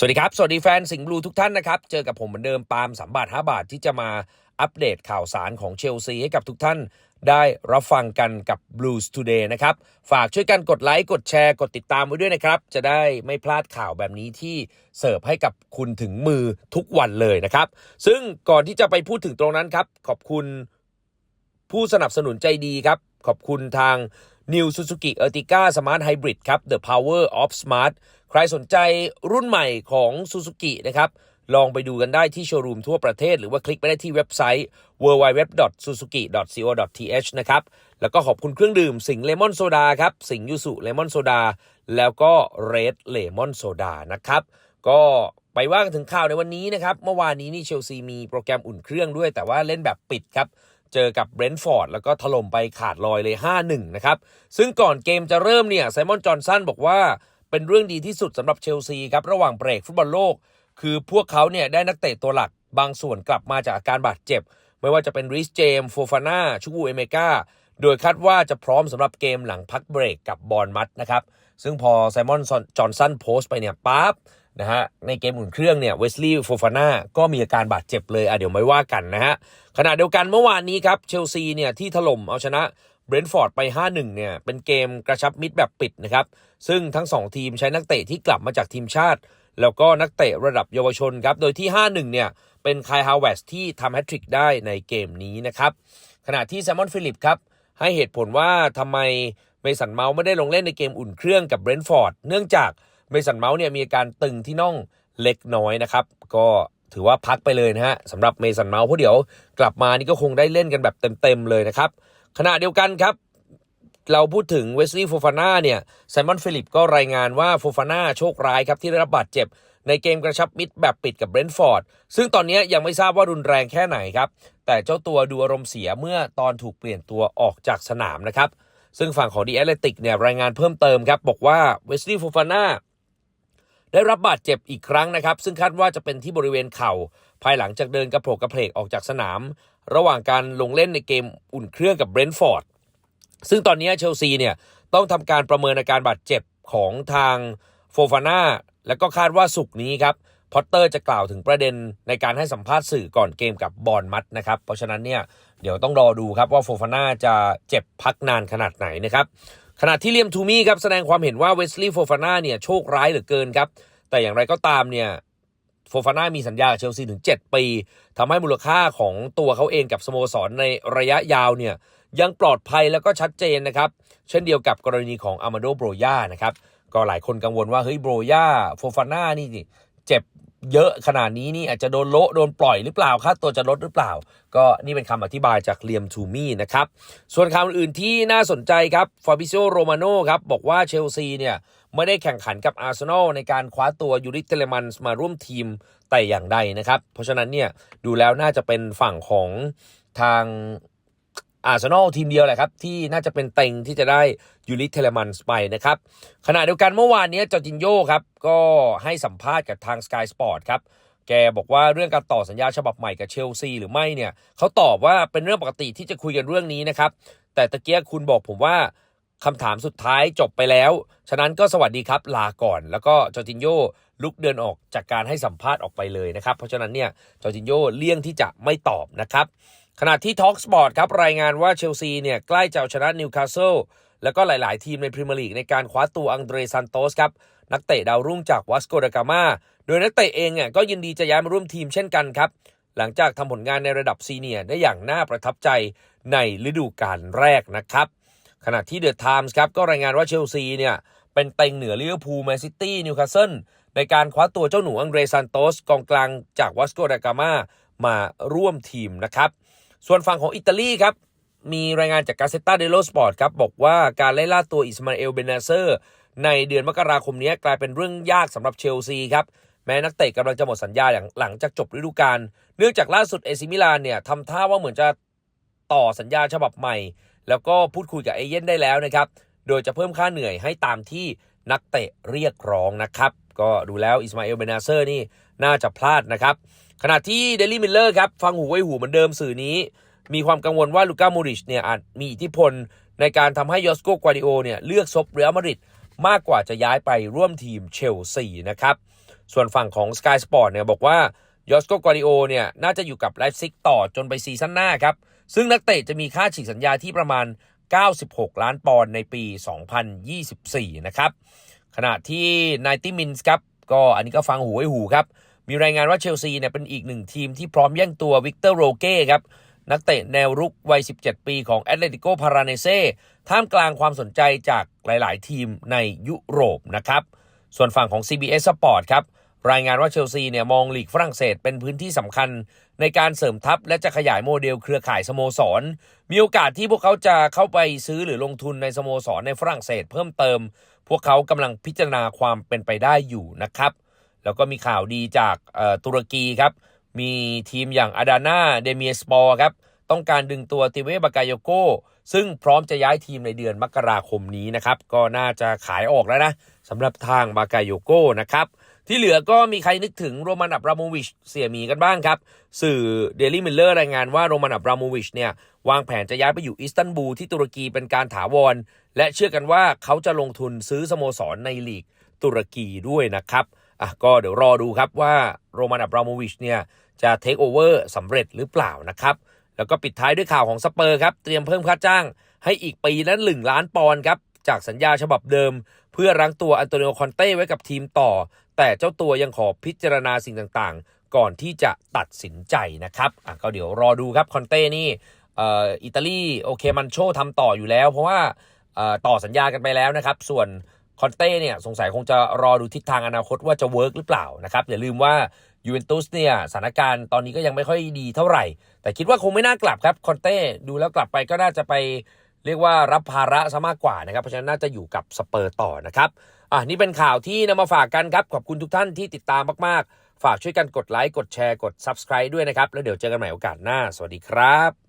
สวัสดีครับ สวัสดีแฟนสิงห์บลูทุกท่านนะครับ เจอกับผมเหมือนเดิมปาล์มสามบาทห้าบาทที่จะมาอัปเดตข่าวสารของเชลซีให้กับทุกท่านได้รับฟังกันกับ Blues Today นะครับ ฝากช่วยกันกดไลค์ กดแชร์ กดติดตามไว้ด้วยนะครับ จะได้ไม่พลาดข่าวแบบนี้ที่เสิร์ฟให้กับคุณถึงมือทุกวันเลยนะครับ ซึ่งก่อนที่จะไปพูดถึงตรงนั้นครับ ขอบคุณผู้สนับสนุนใจดีครับ ขอบคุณทาง New Suzuki Ertiga Smart Hybrid ครับ The Power of Smart ใครสนใจรุ่นใหม่ของ Suzuki นะครับลองไปดูกันได้ที่โชว์รูมทั่วประเทศ หรือว่าคลิกไปได้ที่เว็บไซต์ www.suzuki.co.th นะครับ แล้วก็ขอบคุณเครื่องดื่มสิงเลมอนโซดาครับ สิงยูสุเลมอนโซดา แล้วก็เรดเลมอนโซดานะครับ ก็ไปว่ากันถึงข่าวในวันนี้นะครับ เมื่อวานนี้นี่เชลซีมีโปรแกรมอุ่นเครื่องด้วย แต่ว่าเล่นแบบปิดครับ เจอกับเบรนท์ฟอร์ดแล้วก็ถล่มไปขาดลอยเลย 5-1 นะครับ ซึ่งก่อนเกมจะเริ่มเนี่ยไซมอนจอห์นสันบอกว่าเป็นเรื่องดีที่สุดสำหรับเชลซีครับ ระหว่างเบรกฟุตบอลโลก คือพวกเขาเนี่ยได้นักเตะตัวหลักบางส่วนกลับมาจากอาการบาดเจ็บ ไม่ว่าจะเป็นริสเจมโฟฟาน่าชูกูเอเมกาโดยคาดว่าจะพร้อมสำหรับเกมหลังพักเบรกกับบอลมัดนะครับ ซึ่งพอไซมอนจอห์นสันโพสต์ไปเนี่ยปั๊บ นะฮะในเกมอุ่นเครื่องเนี่ยเวสลีย์โฟฟาน่าก็มีอาการบาดเจ็บเลยอะเดี๋ยวไม่ว่ากันนะฮะขณะเดียวกันเมื่อวานนี้ครับเชลซีเนี่ยที่ถล่มเอาชนะเบรนท์ฟอร์ดไป 5-1 เนี่ย เป็นเกมกระชับมิตรแบบปิดนะครับ ซึ่งทั้ง 2 ทีมใช้นักเตะที่กลับมาจากทีมชาติ แล้วก็นักเตะระดับเยาวชนครับ โดยที่ 5-1 เนี่ย เป็นคายฮาวเวสที่ทำแฮตทริกได้ในเกมนี้นะครับ ขณะที่แซมมอนฟิลิปครับ ให้เหตุผลว่าทำไมเมสันเมาส์ไม่ได้ลงเล่นในเกมอุ่นเครื่องกับเบรนท์ฟอร์ด เนื่องจาก เมสันเมาส์เนี่ยมีอาการตึงที่น่องเล็กน้อยนะครับ ก็ถือว่าพักไปเลยนะฮะสำหรับเมสันเมาส์เพราะเดี๋ยวกลับมานี่ก็คงได้เล่นกันแบบเต็มๆเลยนะครับขณะเดียวกันครับ เราพูดถึงเวสลีย์โฟฟาน่าเนี่ยไซมอนฟิลิปก็รายงานว่าโฟฟาน่าโชคร้ายครับที่ได้รับบาดเจ็บ ในเกมกระชับมิตรแบบปิดกับเบรนท์ฟอร์ดซึ่งตอนนี้ยังไม่ทราบว่ารุนแรงแค่ไหนครับ แต่เจ้าตัวดูอารมณ์เสียเมื่อตอนถูกเปลี่ยนตัวออกจากสนามนะครับ ซึ่งฝั่งของดีแอตเลติกเนี่ยรายงานเพิ่มเติมครับบอกว่าเวสลีย์โฟฟาน่า ได้รับบาดเจ็บอีกครั้งนะครับ ซึ่งคาดว่าจะเป็นที่บริเวณเข่า ภายหลังจากเดินกระโผกกระเพกออกจากสนาม ระหว่างการลงเล่นในเกมอุ่นเครื่องกับเบรนท์ฟอร์ดซึ่งตอนนี้เชลซีเนี่ยต้องทำการประเมินอาการบาดเจ็บของทางโฟฟาน่าและก็คาดว่าสุกนี้ครับ พอตเตอร์จะกล่าวถึงประเด็นในการให้สัมภาษณ์สื่อก่อนเกมกับบอลมัดนะครับ เพราะฉะนั้นเนี่ยเดี๋ยวต้องรอดูครับว่าโฟฟาน่าจะเจ็บพักนานขนาดไหนนะครับขณะที่เลียมทูมี่ครับแสดงความเห็นว่าเวสลีย์โฟฟาน่าเนี่ยโชคร้ายเหลือเกินครับแต่อย่างไรก็ตามเนี่ยโฟฟาน่ามีสัญญาเชลซีถึง 7 ปีทำให้มูลค่าของตัวเขาเองกับสโมสรในระยะยาวเนี่ยยังปลอดภัยแล้วก็ชัดเจนนะครับ เช่นเดียวกับกรณีของอามาโดโบรยานะครับก็หลายคนกังวลว่าเฮ้ยโบรยาโฟฟาน่านี่ เจ็บเยอะขนาดนี้นี่อาจจะโดนโละโดนปล่อยหรือเปล่าค่าตัวจะลดหรือเปล่า ก็นี่เป็นคำอธิบายจากเลียมทูมี่นะครับ ส่วนข่าวอื่นที่น่าสนใจครับฟาบิโซโรมาโน่ครับ บอกว่าเชลซีเนี่ย ไม่ได้แข่งขันกับอาร์เซนอลในการคว้าตัวยูริเทเลมันมาร่วมทีมแต่อย่างใดนะครับ เพราะฉะนั้นเนี่ย ดูแล้วน่าจะเป็นฝั่งของทาง อาร์เซนอลทีมเดียวแหละครับ ที่น่าจะเป็นเต็งที่จะได้ยูริเทเลมันไปนะครับ ขณะเดียวกันเมื่อวานนี้จอร์จินโยครับ ก็ให้สัมภาษณ์กับทาง Sky Sport ครับ แกบอกว่าเรื่องการต่อสัญญาฉบับใหม่กับเชลซีหรือไม่เนี่ยเขาตอบว่าเป็นเรื่องปกติที่จะคุยกันเรื่องนี้นะครับ แต่ตะเกียคุณบอกผมว่าคำถามสุดท้ายจบไปแล้ว ฉะนั้นก็สวัสดีครับลาก่อน แล้วก็จอร์จินโยลุกเดินออกจากการให้สัมภาษณ์ออกไปเลยนะครับ เพราะฉะนั้นเนี่ยจอร์จินโยเลี่ยงที่จะไม่ตอบนะครับ ขณะที่ Talk Sport ครับรายงานว่าเชลซีเนี่ยใกล้จะเอาชนะนิวคาสเซิลแล้วก็หลาย ๆ ทีมในพรีเมียร์ลีกในการคว้าตัวอังเดรซันโตสครับนักเตะดาวรุ่งจากวัสโกดากามาโดยนักเตะเองอะก็ยินดีจะย้ายมาร่วมทีมเช่นกันครับ หลังจากทำผลงานในระดับซีเนียร์ได้อย่างน่าประทับใจในฤดูกาลแรกนะครับ ขณะที่เดอะไทมส์ครับก็รายงานว่าเชลซีเนี่ยเป็นเต็งเหนือลิเวอร์พูลแมนซิตี้นิวคาสเซิลในการคว้าตัวเจ้าหนูอังเดรซันโตสกองกลางจากวัสโกดากามามาร่วมทีมนะครับ ส่วนฝั่งของอิตาลีครับ มีรายงานจากกาเซต้าเดโลสปอร์ตครับ บอกว่าการไล่ล่าตัวอิสมาเอลเบนาเซอร์ ในเดือนมกราคมนี้กลายเป็นเรื่องยากสำหรับเชลซีครับ แม้นักเตะกำลังจะหมดสัญญาอย่างหลังจากจบฤดูกาลเนื่องจากล่าสุดเอซิมิลานเนี่ยทำท่าว่าเหมือนจะต่อสัญญาฉบับใหม่ แล้วก็พูดคุยกับเอเย่นได้แล้วนะครับโดยจะเพิ่มค่าเหนื่อยให้ตามที่นักเตะเรียกร้องนะครับ ก็ดูแล้วอิสมาเอลเบนาเซอร์นี่น่าจะพลาดนะครับ ขณะที่เดลี่มิลเลอร์ครับฟังหูไว้หูเหมือนเดิมสื่อนี้ มีความกังวลว่าลูก้าโมริชเนี่ยอาจมีอิทธิพลในการทำให้ยอสโกกวาดิโอเนี่ยเลือกซบเรอัลมาดริดมากกว่าจะย้ายไปร่วมทีมเชลซีนะครับ ส่วนฝั่งของ Sky Sport เนี่ยบอกว่ายอสโกกวาดิโอเนี่ยน่าจะอยู่กับไลฟ์ซิกต่อจนไปซีซั่นหน้าครับ ซึ่งนักเตะจะมีค่าฉีกสัญญาที่ประมาณ 96 ล้านปอนด์ในปี 2024 นะครับ ขณะที่ไนายติมินส์ครับ ก็อันนี้ก็ฟังหูไว้หูครับ มีรายงานว่าเชลซีเนี่ยเป็นอีกหนึ่งทีมที่พร้อมแย่งตัววิกเตอร์โรเก้ครับ นักเตะแนวรุกวัย 17 ปีของแอตเลติโกพาราเนเซ่ท่ามกลางความสนใจจากหลาย ๆ ทีมในยุโรปนะครับ ส่วนฝั่งของ CBS Sport ครับ รายงานว่าเชลซีเนี่ยมองลีกฝรั่งเศสเป็นพื้นที่สำคัญ ในการเสริมทัพและจะขยายโมเดลเครือข่ายสโมสร มีโอกาสที่พวกเขาจะเข้าไปซื้อหรือลงทุนในสโมสรในฝรั่งเศส เพิ่มเติม พวกเขากำลังพิจารณาความเป็นไปได้อยู่นะครับ แล้วก็มีข่าวดีจากตุรกีครับ มีทีมอย่างอาดาน่าเดเมียสปอร์ครับ ต้องการดึงตัวติเวบากายโยโกซึ่งพร้อมจะย้ายทีมในเดือนมกราคมนี้นะครับ ก็น่าจะขายออกแล้วนะสำหรับทางบากายโยโกนะครับ ที่เหลือก็มีใครนึกถึงโรมันอับราโมวิชเสียหมีกันบ้างครับ สื่อเดลี่มิลเลอร์รายงานว่าโรมันอับราโมวิชเนี่ยวางแผนจะย้ายไปอยู่อิสตันบูลที่ตุรกีเป็นการถาวร และเชื่อกันว่าเขาจะลงทุนซื้อสโมสรในลีกตุรกีด้วยนะครับ อะก็เดี๋ยวรอดูครับว่าโรมันอับราโมวิชเนี่ยจะเทคโอเวอร์สำเร็จหรือเปล่านะครับ แล้วก็ปิดท้ายด้วยข่าวของสเปอร์ครับ เตรียมเพิ่มค่าจ้างให้อีกปีละหนึ่งล้านปอนด์ครับจากสัญญาฉบับเดิม เพื่อรั้งตัวอันโตนิโอคอนเต้ไว้กับทีมต่อ แต่เจ้าตัวยังขอพิจารณาสิ่งต่างๆ ก่อนที่จะตัดสินใจนะครับอะก็เดี๋ยวรอดูครับคอนเต้นี่อิตาลีโอเคมันโชทำต่ออยู่แล้ว เพราะว่าต่อสัญญากันไปแล้วนะครับ ส่วน คอนเต้เนี่ยสงสัยคงจะรอดูทิศทางอนาคตว่าจะเวิร์กหรือเปล่านะครับอย่าลืมว่ายูเวนตุสเนี่ยสถานการณ์ตอนนี้ก็ยังไม่ค่อยดีเท่าไหร่ แต่คิดว่าคงไม่น่ากลับครับคอนเต้ดูแล้วกลับไปก็น่าจะไปเรียกว่ารับภาระซะมากกว่านะครับ เพราะฉะนั้นน่าจะอยู่กับสเปอร์ต่อนะครับอะนี่เป็นข่าวที่นำมาฝากกันครับ ขอบคุณทุกท่านที่ติดตามมาก ๆ ฝากช่วยกันกดไลค์กดแชร์กด Subscribe ด้วยนะครับ แล้วเดี๋ยวเจอกันใหม่โอกาสหน้า สวัสดีครับ